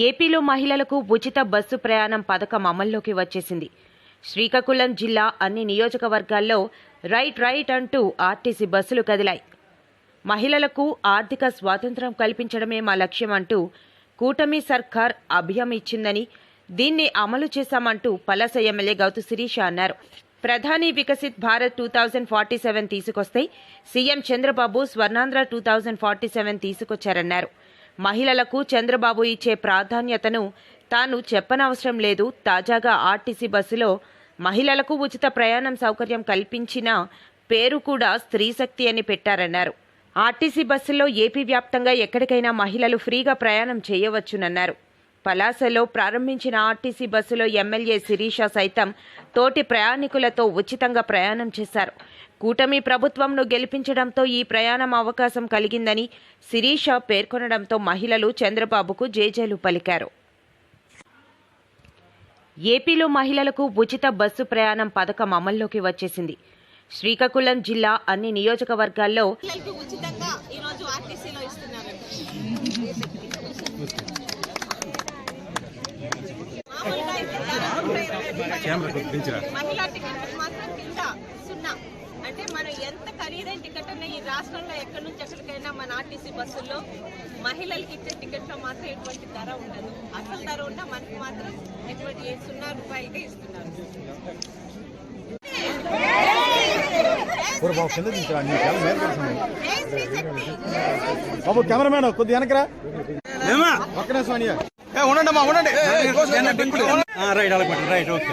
ఏపీలో మహిళలకు ఉచిత బస్సు ప్రయాణం పథకం అమల్లోకి వచ్చేసింది. శ్రీకాకుళం జిల్లా అన్ని నియోజకవర్గాల్లో రైట్ రైట్ అంటూ ఆర్టీసీ బస్సులు కదిలాయి. మహిళలకు ఆర్థిక స్వాతంత్రం కల్పించడమే మా లక్ష్యం అంటూ కూటమి సర్కార్ అభయం ఇచ్చిందని దీన్ని అమలు చేశామంటూ పలాస ఎమ్మెల్యే గౌతు శిరీష అన్నారు. ప్రధాని Viksit Bharat two thousand forty seven తీసుకొస్తే CM Chandrababu Swarnandhra two thousand forty seven తీసుకొచ్చారన్నారు. మహిళలకు చంద్రబాబు ఇచ్చే ప్రాధాన్యతను తాను చెప్పనవసరం లేదు. తాజాగా ఆర్టీసీ బస్సులో మహిళలకు ఉచిత ప్రయాణం సౌకర్యం కల్పించిన పేరు కూడా స్త్రీశక్తి అని పెట్టారన్నారు. ఆర్టీసీ బస్సుల్లో ఏపీ వ్యాప్తంగా ఎక్కడికైనా మహిళలు ఫ్రీగా ప్రయాణం చేయవచ్చునన్నారు. పలాసలో ప్రారంభించిన ఆర్టీసీ బస్సులో ఎమ్మెల్యే శిరీష సైతం తోటి ప్రయాణికులతో ఉచితంగా ప్రయాణం చేశారు. కూటమి ప్రభుత్వంను గెలిపించడంతో ఈ ప్రయాణం అవకాశం కలిగిందని శిరీష పేర్కొనడంతో మహిళలు చంద్రబాబుకు జేజేలు పలికారు. ఏపీలో మహిళలకు ఉచిత బస్సు ప్రయాణం పథకం అమల్లోకి వచ్చేసింది. శ్రీకాకుళం జిల్లా అన్ని నియోజకవర్గాల్లో. మహిళా టికెట్ మాత్రం కింద సున్నా. అంటే మనం ఎంత ఖరీదైన టికెట్ అన్నా ఈ రాష్ట్రంలో ఎక్కడి నుంచి ఎక్కడికైనా మన ఆర్టీసీ బస్సుల్లో మహిళలకి ఇచ్చే టికెట్లో మాత్రం ఎటువంటి ధర ఉండదు అసలు ధర ఉన్నా మనకి మాత్రం ఎటువంటి ఏ సున్నా రూపాయలకే ఇస్తున్నారు బాబు కెమెరామ్యాన్ కొద్ది వెనకరా ఏ ఉండండి అమ్మా ఉండండి ఆ, రైట్ అలా పెట్టండి రైట్ ఓకే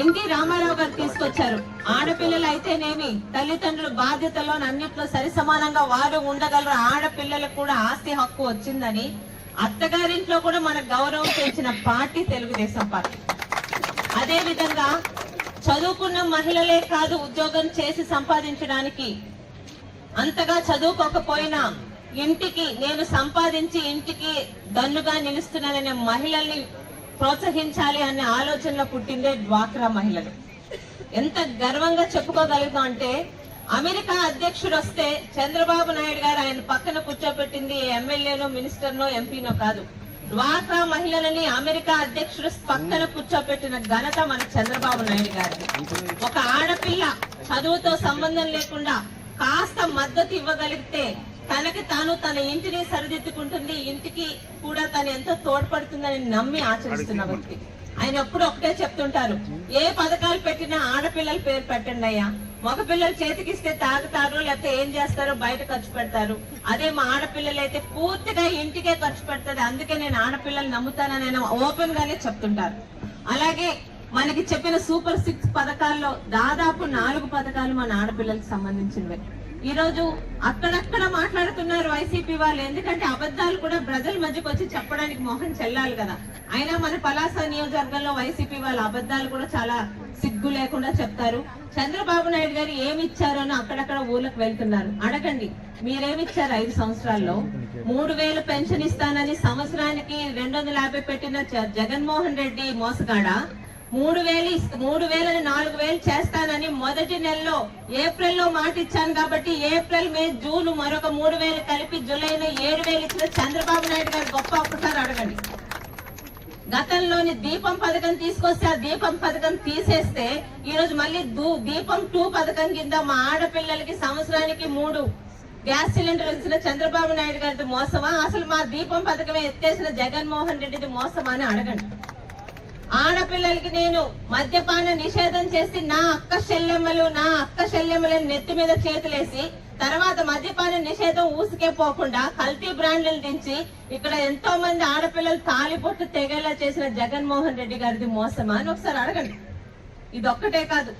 ఎన్టీ రామారావు గారు తీసుకొచ్చారు. ఆడపిల్లలు అయితేనేమి తల్లిదండ్రుల బాధ్యతలో అన్నిట్లో సరి సమానంగా వారు ఉండగలరు. ఆడపిల్లలకు కూడా ఆస్తి హక్కు వచ్చిందని అత్తగారింట్లో కూడా మన గౌరవం పెంచిన పార్టీ తెలుగుదేశం పార్టీ. అదే విధంగా చదువుకున్న మహిళలే కాదు ఉద్యోగం చేసి సంపాదించడానికి అంతగా చదువుకోకపోయినా ఇంటికి నేను సంపాదించి ఇంటికి దన్నుగా నిలుస్తున్నాననే మహిళల్ని ప్రోత్సహించాలి అనే ఆలోచనలో పుట్టిందే డ్వాక్రా మహిళలు. ఎంత గర్వంగా చెప్పుకోగలుగుతాం అంటే అమెరికా అధ్యక్షుడు వస్తే చంద్రబాబు నాయుడు గారు ఆయన పక్కన కూర్చోబెట్టింది ఎమ్మెల్యేనో మినిస్టర్నో ఎంపీనో కాదు. డ్వాక్రా మహిళలని అమెరికా అధ్యక్షుడు పక్కన కూర్చోబెట్టిన ఘనత మన చంద్రబాబు నాయుడు గారి ఒక ఆడపిల్ల చదువుతో సంబంధం లేకుండా కాస్త మద్దతు ఇవ్వగలిగితే తనకి తాను తన ఇంటిని సరిదిద్దుకుంటుంది. ఇంటికి కూడా తను ఎంతో తోడ్పడుతుందని నమ్మి ఆచరిస్తున్న వ్యక్తి. ఆయన ఎప్పుడు ఒకటే చెప్తుంటారు. ఏ పథకాలు పెట్టినా ఆడపిల్లల పేరు పెట్టండి అయ్యా. మగ పిల్లలు చేతికిస్తే తాగుతారు లేకపోతే ఏం చేస్తారో బయట ఖర్చు పెడతారు. అదే మా ఆడపిల్లలు అయితే పూర్తిగా ఇంటికే ఖర్చు పెడతారు. అందుకే నేను ఆడపిల్లలు నమ్ముతానని ఆయన ఓపెన్ గానే చెప్తుంటారు. అలాగే మనకి చెప్పిన సూపర్ సిక్స్ పథకాల్లో దాదాపు నాలుగు పథకాలు మన ఆడపిల్లలకు సంబంధించినవి. ఈరోజు అక్కడక్కడ మాట్లాడుతున్నారు వైసీపీ వాళ్ళు. ఎందుకంటే అబద్ధాలు కూడా ప్రజల మధ్యకి వచ్చి చెప్పడానికి మొహం చెల్లాలి కదా. అయినా మన పలాస నియోజకవర్గంలో వైసీపీ వాళ్ళ అబద్ధాలు కూడా చాలా సిగ్గు లేకుండా చెప్తారు. చంద్రబాబు నాయుడు గారు ఏమి అని అక్కడక్కడ ఊర్లకు వెళ్తున్నారు. అడగండి మీరేమిచ్చారు ఐదు సంవత్సరాల్లో? మూడు వేలు పెన్షన్ ఇస్తానని సంవత్సరానికి రెండు వందల యాభై పెట్టిన జ- జగన్మోహన్ రెడ్డి మోసగాడా? మూడు వేలు మూడు వేలని నాలుగు వేలు చేస్తానని మొదటి నెలలో ఏప్రిల్లో మాట ఇచ్చాను కాబట్టి ఏప్రిల్ మే జూన్ మరొక మూడు వేలు కలిపి జూలైలో ఏడు వేలు ఇచ్చిన చంద్రబాబు నాయుడు గారు గొప్ప ఒకసారి అడగండి. గతంలోని దీపం పథకం తీసుకొస్తే ఆ దీపం పథకం తీసేస్తే ఈరోజు మళ్ళీ దూ- దీపం టూ పథకం కింద మా ఆడపిల్లలకి సంవత్సరానికి మూడు గ్యాస్ సిలిండర్ ఇచ్చిన చంద్రబాబు నాయుడు గారిది మోసమా? అసలు మా దీపం పథకమే ఎత్తేసిన జగన్మోహన్ రెడ్డిది మోసమా అని అడగండి. ఆడపిల్లలకి నేను మద్యపాన నిషేధం చేసి నా అక్క చెల్లెమ్మలు నా అక్క శల్యమ్మలను నెత్తి మీద చేతులేసి తర్వాత మద్యపాన నిషేధం ఊసుకే పోకుండా కల్తీ బ్రాండ్లను దించి ఇక్కడ ఎంతో మంది ఆడపిల్లలు తాలిపొట్టు తెగేలా చేసిన జగన్మోహన్ రెడ్డి గారిది మోసమా అని ఒకసారి అడగండి. ఇది ఒక్కటే కాదు.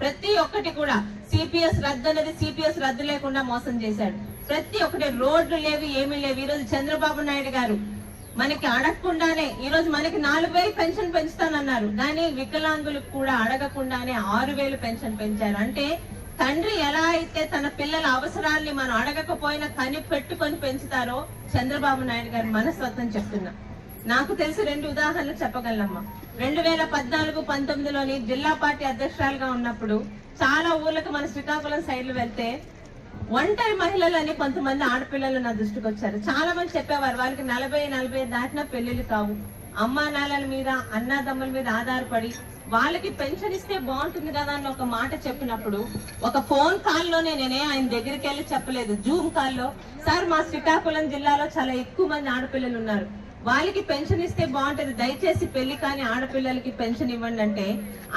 ప్రతి ఒక్కటి కూడా సిపిఎస్ రద్దు అనేది సిపిఎస్ రద్దు లేకుండా మోసం చేశాడు. ప్రతి ఒక్కటి రోడ్లు లేవు ఏమీ లేవు. ఈ రోజు చంద్రబాబు నాయుడు గారు మనకి అడగకుండానే ఈ రోజు మనకి నాలుగు వేలు పెన్షన్ పెంచుతానన్నారు. కానీ వికలాంగులకు కూడా అడగకుండానే ఆరు వేలు పెన్షన్ పెంచారు. అంటే తండ్రి ఎలా అయితే తన పిల్లల అవసరాల్ని మనం అడగకపోయినా కని పెట్టుకొని పెంచుతారో చంద్రబాబు నాయుడు గారి మనస్తత్వం చెప్తున్నా. నాకు తెలిసి రెండు ఉదాహరణలు చెప్పగలమ్మా రెండు వేల పద్నాలుగు పంతొమ్మిదిలోని జిల్లా పార్టీ అధ్యక్షురాలుగా ఉన్నప్పుడు చాలా ఊర్లకు మన శ్రీకాకుళం సైడ్లు వెళ్తే ఒంటరి మహిళలు అని కొంతమంది ఆడపిల్లలు నా దృష్టికి వచ్చారు. చాలా మంది చెప్పేవారు వాళ్ళకి నలభై నలభై దాటిన పెళ్ళిళ్ళు కావు. అమ్మా నాన్నల మీద అన్నదమ్ముల మీద ఆధారపడి వాళ్ళకి పెన్షన్ ఇస్తే బాగుంటుంది కదా అని ఒక మాట చెప్పినప్పుడు ఒక ఫోన్ కాల్లోనే నేనే ఆయన దగ్గరికి వెళ్ళి చెప్పలేదు. జూమ్ కాల్లో సార్ మా శ్రీకాకుళం జిల్లాలో చాలా ఎక్కువ మంది ఆడపిల్లలు ఉన్నారు. వాళ్ళకి పెన్షన్ ఇస్తే బాగుంటది. దయచేసి పెళ్ళి కాని ఆడపిల్లలకి పెన్షన్ ఇవ్వండి అంటే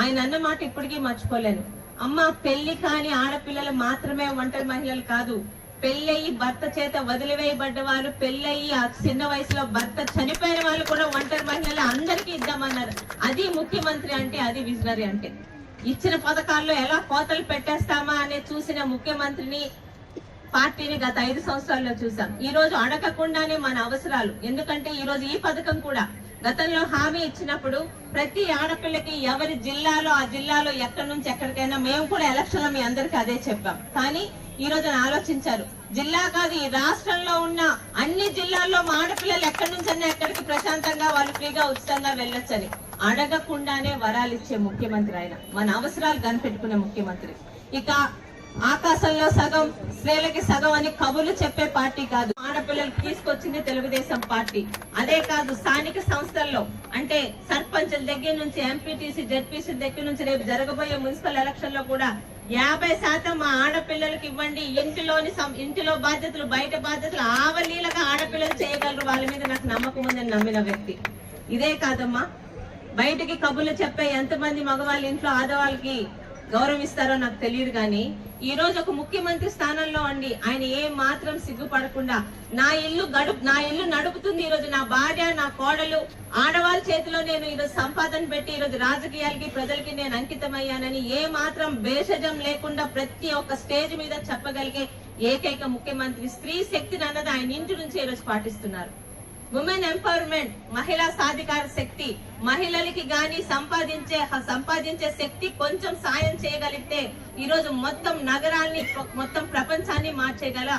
ఆయన అన్న మాట ఇప్పటికీ మర్చిపోలేను. అమ్మ పెళ్ళి కాని ఆడపిల్లలు మాత్రమే ఒంటరి మహిళలు కాదు. పెళ్ళయి భర్త చేత వదిలివేయబడ్డ వాళ్ళు పెళ్ళయి ఆ చిన్న వయసులో భర్త చనిపోయిన వాళ్ళు కూడా ఒంటరి మహిళలు అందరికీ ఇద్దామన్నారు. అది ముఖ్యమంత్రి అంటే అది విజనరీ అంటే. ఇచ్చిన పథకాల్లో ఎలా కోతలు పెట్టేస్తామా అనే చూసిన ముఖ్యమంత్రిని పార్టీని గత ఐదు సంవత్సరాల్లో చూసాం ఈ రోజు అడగకుండానే మన అవసరాలు. ఎందుకంటే ఈ రోజు ఈ పథకం కూడా గతంలో హామీ ఇచ్చినప్పుడు ప్రతి ఆడపిల్లకి ఎవరి జిల్లాలో ఆ జిల్లాలో ఎక్కడి నుంచి ఎక్కడికైనా మేము కూడా ఎలక్షన్లో మీ అందరికి అదే చెప్పాం. కానీ ఈ రోజు ఆలోచించారు. జిల్లా కాదు ఈ రాష్ట్రంలో ఉన్న అన్ని జిల్లాల్లో మా ఆడపిల్లలు ఎక్కడి నుంచి ఎక్కడికి ప్రశాంతంగా వాళ్ళు ఫ్రీగా ఉచితంగా వెళ్ళొచ్చని అడగకుండానే వరాలు ఇచ్చే ముఖ్యమంత్రి ఆయన. మన అవసరాలు కనిపెట్టుకునే ముఖ్యమంత్రి. ఇక ఆకాశంలో సగం స్త్రీలకి సగం అని కబుర్లు చెప్పే పార్టీ కాదు. ఆడపిల్లలు తీసుకొచ్చింది తెలుగుదేశం పార్టీ. అదే కాదు స్థానిక సంస్థల్లో అంటే సర్పంచ్ల దగ్గర నుంచి ఎంపీటీసీ జెడ్పీసీ దగ్గర నుంచి రేపు జరగబోయే మున్సిపల్ ఎలక్షన్లో కూడా యాభై శాతం మా ఆడపిల్లలకి ఇవ్వండి. ఇంటిలోని ఇంటిలో బాధ్యతలు బయట బాధ్యతలు ఆవలీలగా ఆడపిల్లలు చేయగలరు. వాళ్ళ మీద నాకు నమ్మకం ఉందని నమ్మిన వ్యక్తి. ఇదే కాదమ్మా. బయటికి కబుర్లు చెప్పే ఎంతమంది మగవాళ్ళ ఇంట్లో ఆడవాళ్ళకి గౌరవిస్తారో నాకు తెలియదు కానీ ఈ రోజు ఒక ముఖ్యమంత్రి స్థానంలో అండి ఆయన ఏ మాత్రం సిగ్గుపడకుండా నా ఇల్లు గడుపు నా ఇల్లు నడుపుతుంది ఈ రోజు నా భార్య నా కోడలు ఆడవాళ్ళ చేతిలో నేను ఈరోజు సంపాదన పెట్టి ఈరోజు రాజకీయాలకి ప్రజలకి నేను అంకితమయ్యానని ఏ మాత్రం భేషజం లేకుండా ప్రతి ఒక్క స్టేజ్ మీద చెప్పగలిగే ఏకైక ముఖ్యమంత్రి స్త్రీ శక్తిని అన్నది ఆయన ఇంటి నుంచి ఈరోజు పాటిస్తున్నారు. ఉమెన్ ఎంపవర్మెంట్ మహిళా సాధికార శక్తి. మహిళలకి గాని సంపాదించే సంపాదించే శక్తి కొంచెం సాయం చేయగలిగితే ఈ రోజు మొత్తం నగరాన్ని మొత్తం ప్రపంచాన్ని మార్చేగల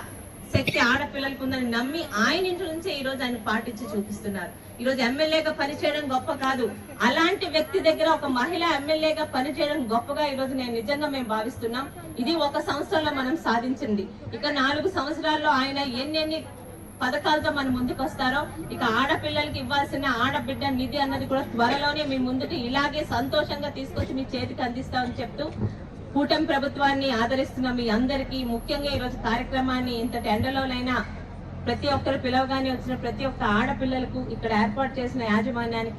శక్తి ఆడపిల్లలకు ఉందని నమ్మి ఆయన ఇంటి నుంచే ఈ రోజు ఆయన పాటించి చూపిస్తున్నారు. ఈ రోజు ఎమ్మెల్యేగా పనిచేయడం గొప్ప కాదు. అలాంటి వ్యక్తి దగ్గర ఒక మహిళ ఎమ్మెల్యేగా పనిచేయడం గొప్పగా ఈ రోజు నేను నిజంగా మేము భావిస్తున్నాం. ఇది ఒక సంవత్సరంలో మనం సాధించింది. ఇక నాలుగు సంవత్సరాల్లో ఆయన ఎన్నెన్ని పథకాలతో మన ముందుకు వస్తారో ఇక ఆడపిల్లలకి ఇవ్వాల్సిన ఆడబిడ్డ నిధి అన్నది కూడా త్వరలోనే మీ ముందుకు ఇలాగే సంతోషంగా తీసుకొచ్చి మీ చేతికి అందిస్తామని చెప్తూ కూటమి ప్రభుత్వాన్ని ఆదరిస్తున్న మీ అందరికీ ముఖ్యంగా ఈరోజు కార్యక్రమాన్ని ఇంతటి ఎండలోనైనా ప్రతి ఒక్కరు పిలవగానే వచ్చిన ప్రతి ఒక్క ఆడపిల్లలకు ఇక్కడ ఏర్పాటు చేసిన యాజమాన్యానికి